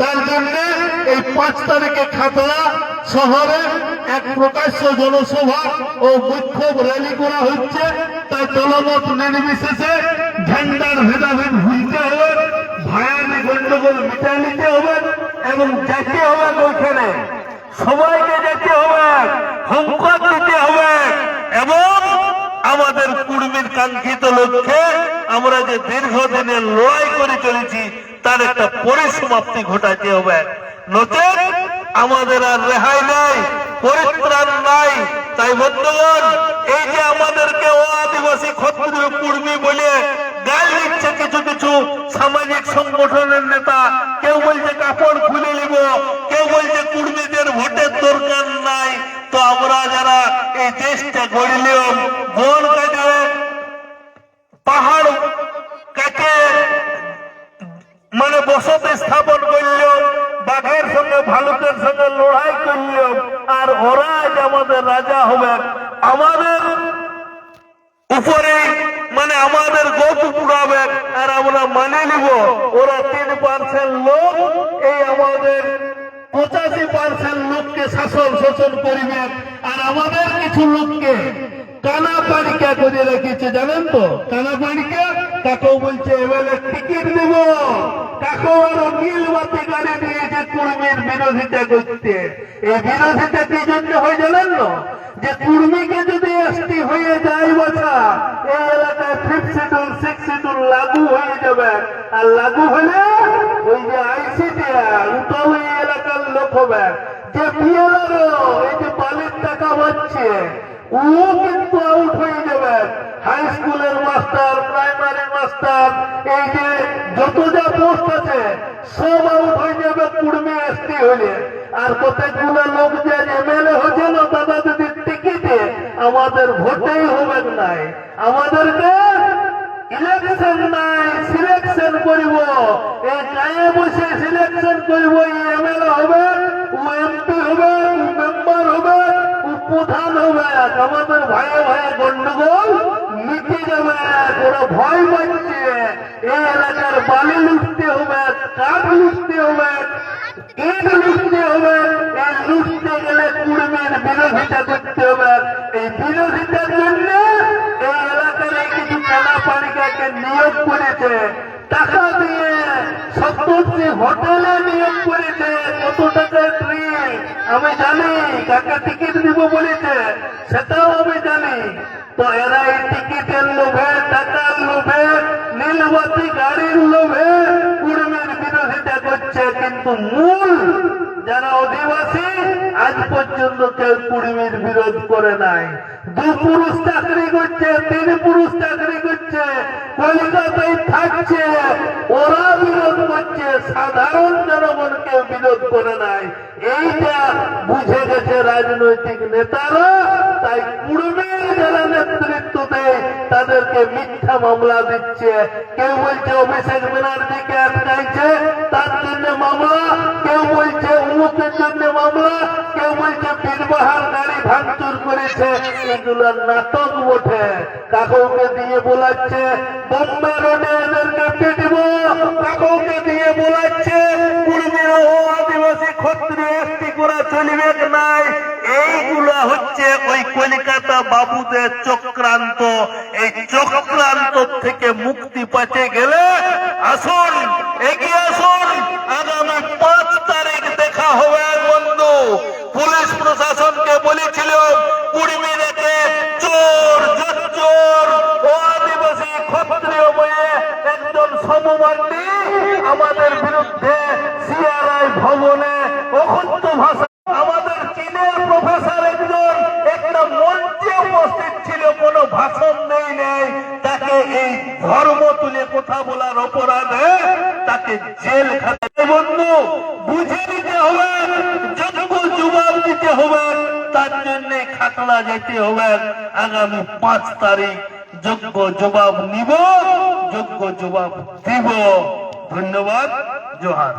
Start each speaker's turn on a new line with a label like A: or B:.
A: তার জন্য এই পাঁচ তারিখে খাতড়া শহরে এক প্রকাশ্য জনসভা ও বিক্ষোভ র্যালি করা হচ্ছে। তাই দলমত নির্বিশেষে ঝান্ডার ভেদাভেদ ভুলতে হবে ভায়ানি গন্ডগোল মিটাই নিতে হবে এবং যেতে হবে ওইখানে। সবাইকে যেতে হবে হুঙ্কার দিতে হবে এবং আমাদের কুর্মীর কাঙ্ক্ষিত লক্ষ্যে আমরা যে দীর্ঘদিনের লড়াই করে চলেছি তার একটা পরিসমাপ্তি ঘটাইতে হবে। নচেত আমাদের আর রেহাই নাই, পরিত্রাণ নাই। তাই বন্ধুগণ, এই যে আমাদেরকে ও আদিবাসী ক্ষত্রিয় কুর্মী বলে গাল দিচ্ছে কিছু কিছু সামাজিক সংগঠনের নেতা, কেউ বসতি স্থাপন করল বাঘের সঙ্গে, ভালুকের সঙ্গে লড়াই করল আর ওরা আমাদের রাজা হবে, আমাদের উপরে মানে আমাদের গপ পুরাবে আর আমরা মানে নিব। ওরা তিন পার্সেন্ট লোক, এই আমাদের পঁচাশি পার্সেন্ট লোককে শাসন শোষণ করিবে, আর আমাদের কিছু লোককে কানা পাড়িকা করে রেখেছে, জানেন তো? কানা পাড়িকা তাকেও বলছে এমএলএ টিকিট দেব। তাকেও আরও নীল বাতি গাড়ি দিয়েছে কুর্মীর বিরোধিতা করতে এই বিরোধিতা কি জন্য হয় জানেন না যে কুর্মীকে যদি এসটি হয়ে যায় বাছা এই এলাকায় ফিফথ শিডিউল সিক্স শিডিউল লাগু হয়ে যাবে। আর লাগু হলে ওই যে আইসিটি ওটাও এই এলাকার লোক হবে। যে পিএলআরও, এই যে বালির টাকা পাচ্ছে ও কিন্তু আউট হয়ে যাবে হাই স্কুলের মাস্টার প্রাইমারি মাস্টার এই যে যত যা পোস্ট আছে, সব আউট হয়ে যাবে কুর্মী এসটি হলে আর কতগুলো লোক যে এমএলএ হচ্ছে না দাদা যদি টিকিটে আমাদের ভোটেই হবে নাই, আমাদেরকে ইলেকশন নাই সিলেকশন করিব। এই গায়ে বসে সিলেকশন করিব এমএলএ হবে, ও এমপি হবে প্রধান হবে আমাদের ভাইয়ে ভাইয়ে গন্ডগোল মিটে যাবে ওরা ভয় পাচ্ছে এই এলাকার বালি লুটতে হবে কাঠ লুটতে হবে নিয়োগ করেছে। টাকা দিয়ে সত্তরটি হোটেলে নিয়োগ করেছে। কত টাকা ট্রেন আমি জানি, কাকে টিকিট দিব বলেছে, সেটাও আমি জানি। তো এরা এই টিকিটের লোভে টাকার লোভে নীলবতী গাড়ির লোভে কুড়মের বিরোধিতা করছে কিন্তু মূল যারা অধিবাসী, আজ পর্যন্ত কেউ কুড়মির বিরোধ করে নাই। দু পুরুষ চাকরি করছে, তিন পুরুষ চাকরি করছে, কলকাতায় থাকছে, ওরা বিরোধ করছে, সাধারণ জনগণ কেউ বিরোধ করে নাই। এইটা বুঝে গেছে রাজনৈতিক নেতারা, তাই কুড়মির যারা নেতৃত্ব দেয় তাদেরকে মিথ্যা মামলা দিচ্ছে, কেউ বলছে অভিষেক ব্যানার্জিকে আটকাইছে নাটক কাকুকে দিয়ে বলাচ্ছে এদেরকে কাকুকে দিয়ে বলাচ্ছে চক্রান্ত। এই চক্রান্ত থেকে মুক্তি পাচ্ছে গেলে আসুন, এগিয়ে আসুন। আগামী পাঁচ তারিখ দেখা হবে বন্ধু। পুলিশ প্রশাসনকে বলেছিল আমাদের বিরুদ্ধে সিআরআই ভবনে অক্ষত ভাষা। আমাদের চীনের প্রফেসর একজন, একটা মঞ্চে উপস্থিত ছিল, কোনো ভাষণ নেই নেই। তাকে এই ধর্ম তুলে কথা বলার অপরাধে তাকে জেল খাতে বন্ধু, বুঝে নিতে হবে যোগ্য জবাব দিতে হবে। তার জন্য খাতড়া যেতে হবে। আগামী পাঁচ তারিখ যোগ্য জবাব নিব, যোগ্য জবাব দিব। ধন্যবাদ, জোহার।